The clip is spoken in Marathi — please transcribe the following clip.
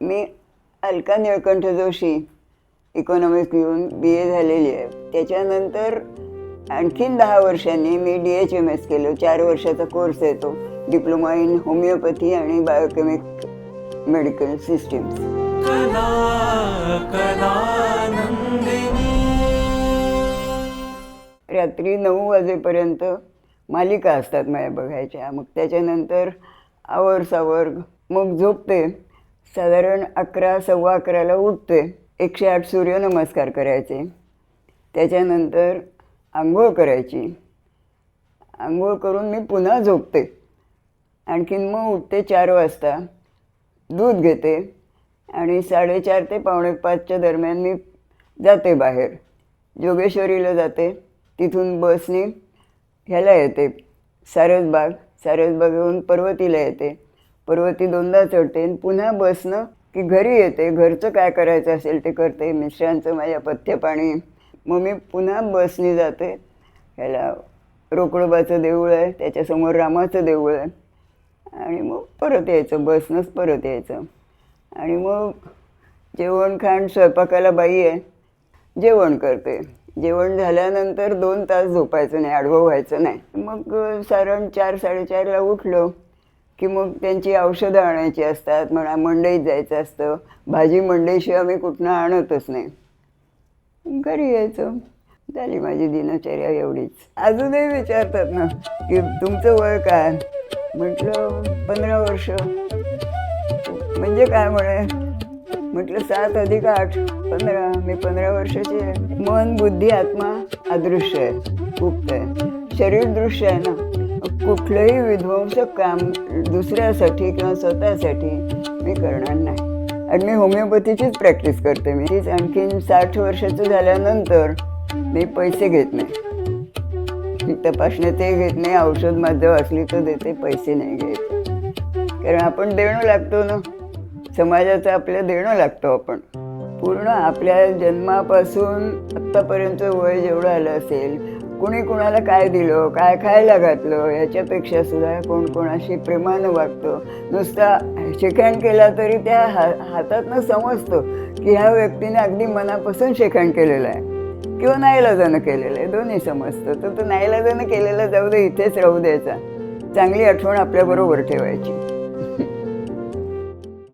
मी अलका निळकंठ जोशी इकॉनॉमिक्स घेऊन बी ए झालेली आहे. त्याच्यानंतर आणखीन दहा वर्षांनी मी डी एच एम एस केलं. चार वर्षाचा कोर्स आहे तो. डिप्लोमा इन होमिओपॅथी आणि बायोकेमिक मेडिकल सिस्टीम्स कलानंदिनी. रात्री नऊ वाजेपर्यंत मालिका असतात माझ्या बघायच्या. मग त्याच्यानंतर आवर सावर मग झोपते. साधारण अकरा सव्वा अकराला उठते एकशे आठ सूर्यनमस्कार करायचे. त्याच्यानंतर आंघोळ करायची. आंघोळ करून मी पुन्हा झोपते. आणखीन मग उठते चार वाजता. दूध घेते आणि साडेचार ते पावणे पाचच्या दरम्यान मी जाते बाहेर. जोगेश्वरीला जाते. तिथून बसने ह्याला येते. सारसबाग सारसबागेहून पर्वतीला येते. पर्वती दोनदा चढते आणि पुन्हा बसनं की घरी येते. घरचं काय करायचं असेल ते करते. मिस्टरांचं माझ्या पथ्यपाणी. मग मी पुन्हा बसने जाते. ह्याला रोकडोबाचं देऊळ आहे. त्याच्यासमोर रामाचं देऊळ आहे. आणि मग परत यायचं. बसनंच परत यायचं. आणि मग जेवण खाण स्वयंपाकाला बाई आहे. जेवण करते. जेवण झाल्यानंतर दोन तास झोपायचं नाही. आडवं व्हायचं नाही. मग साधारण चार साडेचारला उठलो. की मग त्यांची औषधं आणायची असतात म्हणा मंडईत जायचं असतं. भाजी मंडईशिवाय आम्ही कुठनं आणतच नाही. घरी यायचं. झाली माझी दिनचर्या एवढीच. अजूनही विचारतात ना की तुमचं वय काय? म्हटलं पंधरा वर्ष. म्हणजे काय म्हणे? म्हटलं सात अधिक आठ पंधरा. मी पंधरा वर्षाची आहे. मन बुद्धी आत्मा अदृश्य आहे. खूप आहे. शरीर दृश्य आहे ना. कुठलंही विध्वंसक काम दुसऱ्यासाठी किंवा स्वतःसाठी मी करणार नाही. आणि मी होमिओपॅथीचीच प्रॅक्टिस करते. मी तीच आणखीन साठ वर्षाचं झाल्यानंतर मी पैसे घेत नाही. मी तपासण्या ते घेत नाही. औषध माझं असली तर देते पैसे नाही घेत. कारण आपण देणं लागतो ना. समाजाचं आपल्या देणं लागतो आपण. पूर्ण आपल्या जन्मापासून आत्तापर्यंत वय जेवढं आलं असेल कुणी कुणाला काय दिलं काय खायला घातलं याच्यापेक्षा सुद्धा कोण कोणाशी प्रेमानं वागतं. नुसता शेखण केला तरी त्या हा हातातनं समजतो की ह्या व्यक्तीने अगदी मनापासून शेखण केलेलं आहे. किंवा नाईलाजानं केलेलं आहे दोन्ही समजतं. तर तो नाईलाजानं केलेला जाऊ दे इथेच राहू द्यायचा. चांगली आठवण आपल्याबरोबर ठेवायची.